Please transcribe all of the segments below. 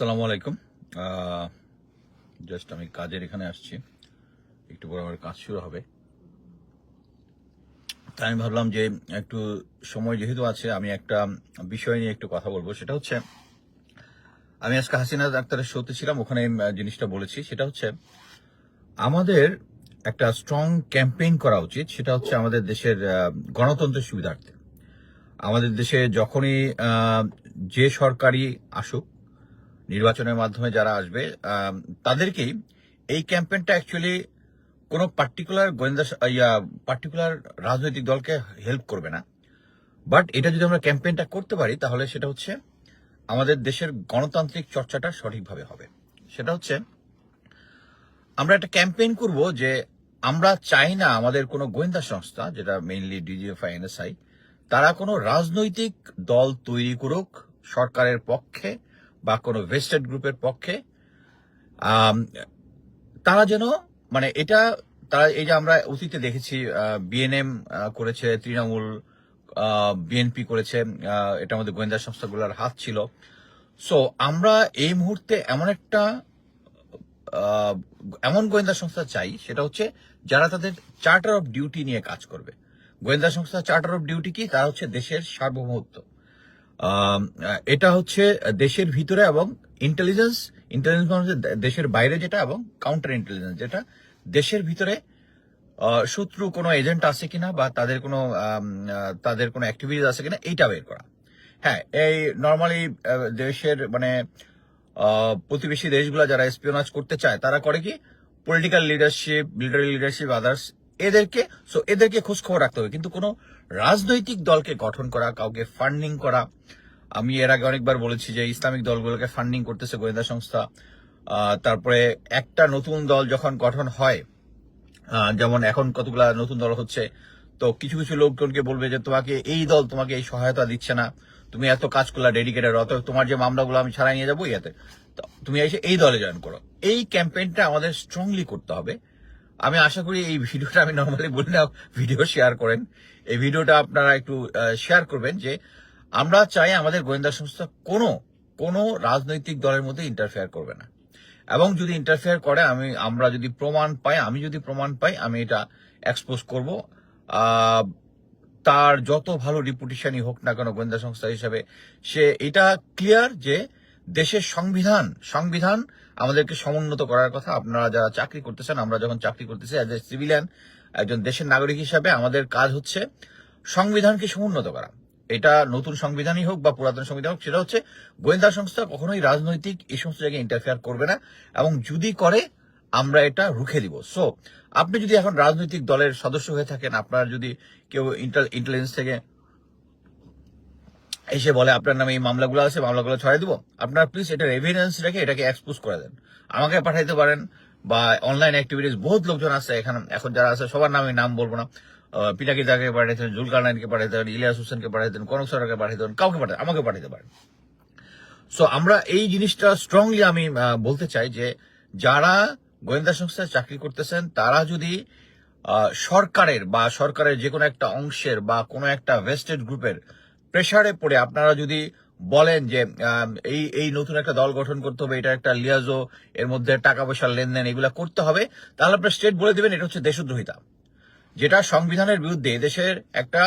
আসসালামু আলাইকুম। জাস্ট আমি কাজের এখানে আসছি। একটু পরে আমার কাজ শুরু হবে। তাই আমি ভাবলাম যে একটু সময় যেহেতু আছে, আমি একটা বিষয় নিয়ে একটু কথা বলব। সেটা হচ্ছে, আমি আজকে হাসিনা ডাক্তারের শোতে ছিলাম, ওখানে জিনিসটা বলেছি। সেটা হচ্ছে, আমাদের একটা স্ট্রং ক্যাম্পেইন করা উচিত। সেটা হচ্ছে আমাদের দেশের গণতন্ত্রের সুবিধার্থে। আমাদের দেশে যখনই যে সরকারি আসুক নির্বাচনের মাধ্যমে যারা আসবে তাদেরকেই এই ক্যাম্পেইনটা অ্যাকচুয়ালি কোনো পার্টিকুলার গোয়েন্দা ইয়া পার্টিকুলার রাজনৈতিক দলকে হেল্প করবে না। বাট এটা যদি আমরা ক্যাম্পেইনটা করতে পারি, তাহলে সেটা হচ্ছে আমাদের দেশের গণতান্ত্রিক চর্চাটা সঠিকভাবে হবে। সেটা হচ্ছে আমরা একটা ক্যাম্পেইন করব যে আমরা চাই না আমাদের কোনো গোয়েন্দা সংস্থা, যেটা মেইনলি ডিজিএফআই এনএসআই তারা কোনো রাজনৈতিক দল তৈরি করুক সরকারের পক্ষে বা কোনো ভেস্টেড গ্রুপের পক্ষে তারা যেন মানে এটা, তারা এই যে আমরা অতীতে দেখেছি বিএনএম করেছে, তৃণমূল বিএনপি করেছে এটা আমাদের গোয়েন্দা সংস্থাগুলোর হাত ছিল। সো আমরা এই মুহূর্তে এমন একটা এমন গোয়েন্দা সংস্থা চাই, সেটা হচ্ছে যারা তাদের চার্টার অফ ডিউটি নিয়ে কাজ করবে। গোয়েন্দা সংস্থা চার্টার অফ ডিউটি কি? তারা হচ্ছে দেশের সার্বভৌমত্ব। এটা হচ্ছে দেশের ভিতরে এবং ইন্টেলিজেন্স ইন্টেলিজেন্স মানে হচ্ছে দেশের বাইরে যেটা এবং কাউন্টার ইন্টেলিজেন্স যেটা দেশের ভিতরে শত্রু কোনো এজেন্ট আছে কিনা বা তাদের কোনো তাদের কোনো অ্যাক্টিভিটিস আছে কিনা এইটা বের করা। হ্যাঁ এই নর্মালি দেশের মানে প্রতিবেশী দেশগুলো যারা স্পিওনাজ করতে চায়, তারা করে কি? Political leadership military leadership others এদেরকে সো এদেরকে খোঁজ খবর রাখতে হবে। কিন্তু কোনো রাজনৈতিক দলকে গঠন করা, কাউকে ফান্ডিং করা, আমি এর আগে অনেকবার বলেছি যে ইসলামিক দলগুলোকে ফান্ডিং করতেছে গোয়েন্দা সংস্থা তারপরে একটা নতুন দল যখন গঠন হয় যেমন এখন কতগুলা নতুন দল হচ্ছে, তো কিছু কিছু লোকজনকে বলবে যে তোমাকে এই দল তোমাকে এই সহায়তা দিচ্ছে না, তুমি এত কাজ করলা ডেডিকেটেড অত তোমার যে মামলাগুলো আমি ছাড়াই নিয়ে যাব, ইয়াতে। তুমি এসে এই দলে জয়েন করো। এই ক্যাম্পেইনটা আমাদের স্ট্রংলি করতে হবে। আমি আশা করি এই ভিডিওটা আমি নর্মালি বলি ভিডিও শেয়ার করেন। এই ভিডিওটা আপনারা একটু শেয়ার করবেন যে আমরা চাই আমাদের গোয়েন্দা সংস্থা কোনো কোনো রাজনৈতিক দলের মধ্যে ইন্টারফেয়ার করবে না। এবং যদি ইন্টারফেয়ার করে, আমি, আমরা যদি প্রমাণ পাই, আমি যদি প্রমাণ পাই, আমি এটা এক্সপোজ করব। তার যত ভালো রিপুটেশনই হোক না কেন গোয়েন্দা সংস্থা হিসেবে, সে এটা ক্লিয়ার যে দেশের সংবিধান সংবিধান আমাদেরকে সমুন্নত করার কথা। আপনারা যারা চাকরি করতেছেন, আমরা যখন চাকরি করতেছি অ্যাজ এ সিভিলিয়ান একজন দেশের নাগরিক হিসাবে আমাদের কাজ হচ্ছে সংবিধানকে সমুন্নত করা। এটা নতুন সংবিধানই হোক বা পুরাতন সংবিধান হোক, সেটা হচ্ছে গোয়েন্দা সংস্থা কখনোই রাজনৈতিক এই সমস্ত জায়গায় ইন্টারফেয়ার করবে না এবং যদি করে, আমরা এটা রুখে দিব। সো আপনি যদি এখন রাজনৈতিক দলের সদস্য হয়ে থাকেন, আপনার যদি কেউ ইন্টেলিজেন্স থেকে এসে বলে, আপনার নামে এই মামলাগুলো আছে, মামলাগুলো ছড়াই দিব। আপনার প্লিজ এটার এভিডেন্স রেখে এটাকে এক্সপোজ করে দেন। আমাকে পাঠাইতে পারেন বা অনলাইন অ্যাক্টিভিটিস বহুত লোকজন আছে এখানে। এখন যারা আছে, সবার নামে নাম বলব না। পিনাকি দাকে পাঠাইতেন জুলকার নাইনকে পাঠাইতেন ইলিয়াস হোসেনকে পাঠাইতেন কনক সরকারকে পাঠাইতেন কাউকে পাঠাই আমাকে পাঠাইতে পারেন। সো আমরা এই জিনিসটা স্ট্রংলি আমি বলতে চাই যে, যারা গোয়েন্দা সংস্থায় চাকরি করতেছেন, তারা যদি সরকারের বা সরকারের যে কোনো একটা অংশের বা কোনো একটা ভেস্টেড গ্রুপের প্রেসারে পড়ে আপনারা যদি বলেন যে এই এই নতুন একটা দল গঠন করতে হবে, এটা একটা লিয়াজো, এর মধ্যে টাকা পয়সার লেনদেন এগুলো করতে হবে, তাহলে আপনার স্টেট বলে দেবেন এটা হচ্ছে দেশদ্রোহিতা। যেটা সংবিধানের বিরুদ্ধে দেশের একটা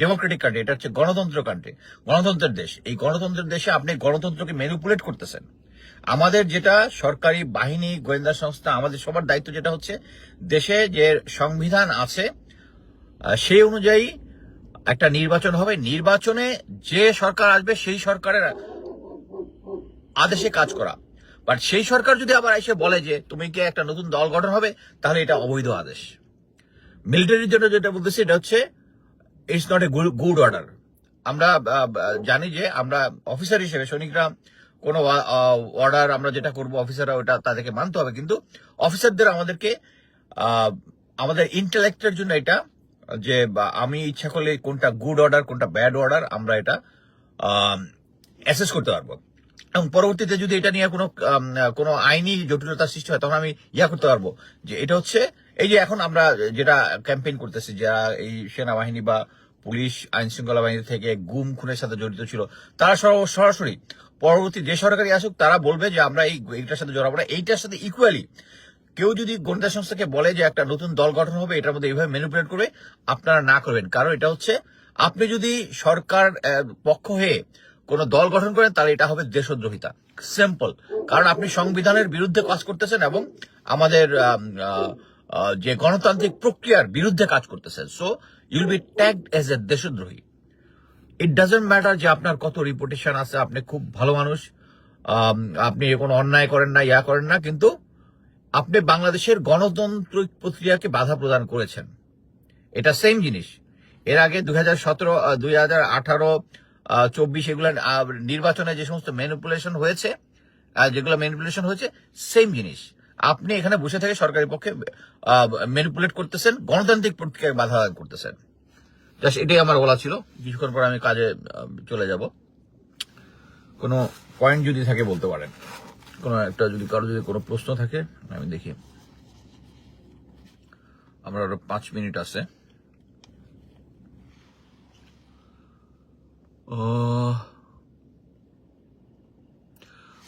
ডেমোক্রেটিক কান্ট্রি, এটা হচ্ছে গণতন্ত্র কান্ট্রি, গণতন্ত্রের দেশ। এই গণতন্ত্রের দেশে আপনি গণতন্ত্রকে ম্যানিপুলেট করতেছেন। আমাদের যেটা সরকারি বাহিনী, গোয়েন্দা সংস্থা, আমাদের সবার দায়িত্ব যেটা হচ্ছে দেশে যে সংবিধান আছে সেই অনুযায়ী একটা নির্বাচন হবে, নির্বাচনে যে সরকার আসবে সেই সরকারের আদেশে কাজ করা। বাট সেই সরকার যদি আবার এসে বলে যে, তুমি কি একটা নতুন দল গঠন হবে? তাহলে এটা অবৈধ আদেশ। মিলিটারির জন্য যেটা বলতেছি, এটা হচ্ছে it's not a good order আমরা জানি যে আমরা অফিসার হিসেবে, সৈনিকরা কোনো অর্ডার আমরা যেটা করব অফিসাররা ওটা তাদেরকে মানতে হবে। কিন্তু অফিসারদের আমাদেরকে আমাদের ইন্টালেক্টের জন্য এটা যে আমি ইচ্ছা করলে কোনটা গুড অর্ডার কোনটা ব্যাড অর্ডার আমরা এটা অ্যাসেস করতে পারব। এবং পরবর্তীতে যদি এটা নিয়ে কোনো কোনো আইনি জটিলতার সৃষ্টি হয়, তখন আমি ইয়া করতে পারব যে, এটা হচ্ছে, এই যে এখন আমরা যেটা ক্যাম্পেইন করতেছি, যারা এই সেনাবাহিনী বা পুলিশ আইন শৃঙ্খলা বাহিনী থেকে গুম, খুনের সাথে জড়িত ছিল, তারা সর- সরাসরি পরবর্তী যে সরকারি আসুক, তারা বলবে যে, আমরা এই, এইটার সাথে জড়াবো না। এইটার সাথে ইকুয়ালি কেউ যদি গোয়েন্দা সংস্থাকে বলে যে একটা নতুন দল গঠন হবে, এটার মধ্যে এইভাবে ম্যানিপুলেট করবে, আপনারা না করবেন। কারণ এটা হচ্ছে, আপনি যদি সরকার পক্ষ হয়ে কোনো দল গঠন করেন, তাহলে এটা হবে দেশদ্রোহিতা। সিম্পল কারণ আপনি সংবিধানের বিরুদ্ধে কাজ করতেছেন এবং আমাদের যে গণতান্ত্রিক প্রক্রিয়ার বিরুদ্ধে কাজ করতেছেন। So you'll be tagged as a দেশদ্রোহী। ইট ডাজেন্ট ম্যাটার যে আপনার কত রিপুটেশন আছে, আপনি খুব ভালো মানুষ আপনি কোনো অন্যায় করেন না, ইয়া করেন না, কিন্তু আপনি বাংলাদেশের গণতান্ত্রিক প্রক্রিয়াকে বাধা প্রদান করেছেন। এটা সেম জিনিস। এর আগে দুই হাজার সতেরো দুই হাজার আঠারো চব্বিশ এগুলো নির্বাচনে যে সমস্ত ম্যানিপুলেশন হয়েছে যেগুলো ম্যানিপুলেশন হয়েছে সেম জিনিস। আপনি এখানে বসে থেকে সরকারি পক্ষে ম্যানিপুলেট করতেছেন, গণতান্ত্রিক প্রক্রিয়ায় বাধা করতেছেন। জাস্ট এটাই আমার বলা ছিল। কিছুক্ষণ পর আমি কাজে চলে যাব। কোনো পয়েন্ট যদি থাকে বলতে পারেন। কোনো একটা যদি কারও যদি কোনো প্রশ্ন থাকে, আমি দেখি। আমরা আরও পাঁচ মিনিট আছে।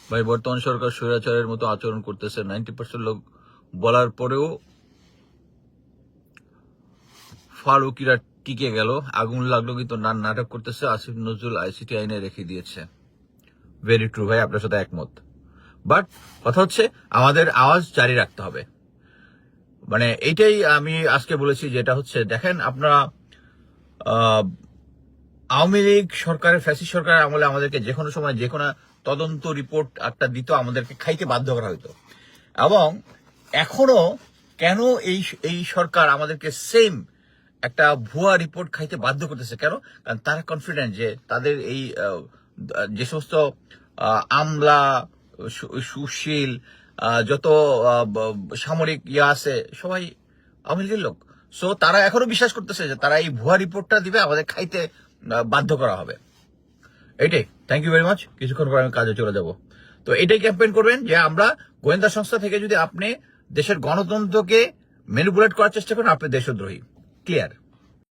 ভাই, বর্তমান সরকার স্বৈরাচারের মতো আচরণ করতেছে। নাইনটি পার্সেন্ট লোক বলার পরেও ফারুকিরা টিকে গেল। আগুন লাগল কিন্তু না নাটক করতেছে। আসিফ নজরুল আইসিটি আইনে রেখে দিয়েছে। ভেরি ট্রু ভাই, আপনার সাথে একমত। বাট কথা হচ্ছে আমাদের আওয়াজ জারি রাখতে হবে। মানে এইটাই আমি আজকে বলেছি যেটা হচ্ছে, দেখেন আপনারা আওয়ামী লীগ সরকারের ফ্যাসি সরকারের আমলে আমাদেরকে যে কোনো সময় যে কোনো তদন্ত রিপোর্ট একটা দিত, আমাদেরকে খাইতে বাধ্য করা হতো এবং এখনও কেন এই এই সরকার আমাদেরকে সেম একটা ভুয়া রিপোর্ট খাইতে বাধ্য করতেছে? কেন? কারণ তারা কনফিডেন্ট যে তাদের এই যে সমস্ত আমলা সুশীল যত সামরিক ইয়া আছে, সবাই আওয়ামী লীগের লোক। সো তারা এখনও বিশ্বাস করতেছে যে তারা এই ভুয়া রিপোর্টটা দিবে, আমাদের খাইতে বাধ্য করা হবে। এটাই থ্যাংক ইউ ভেরি মাচ কিছুক্ষণ পর আমি কাজে চলে যাব। তো এটাই ক্যাম্পেইন করবেন যে আমরা গোয়েন্দা সংস্থা থেকে যদি আপনি দেশের গণতন্ত্রকে ম্যানিপুলেট করার চেষ্টা করেন, আপনি দেশদ্রোহী। ক্লিয়ার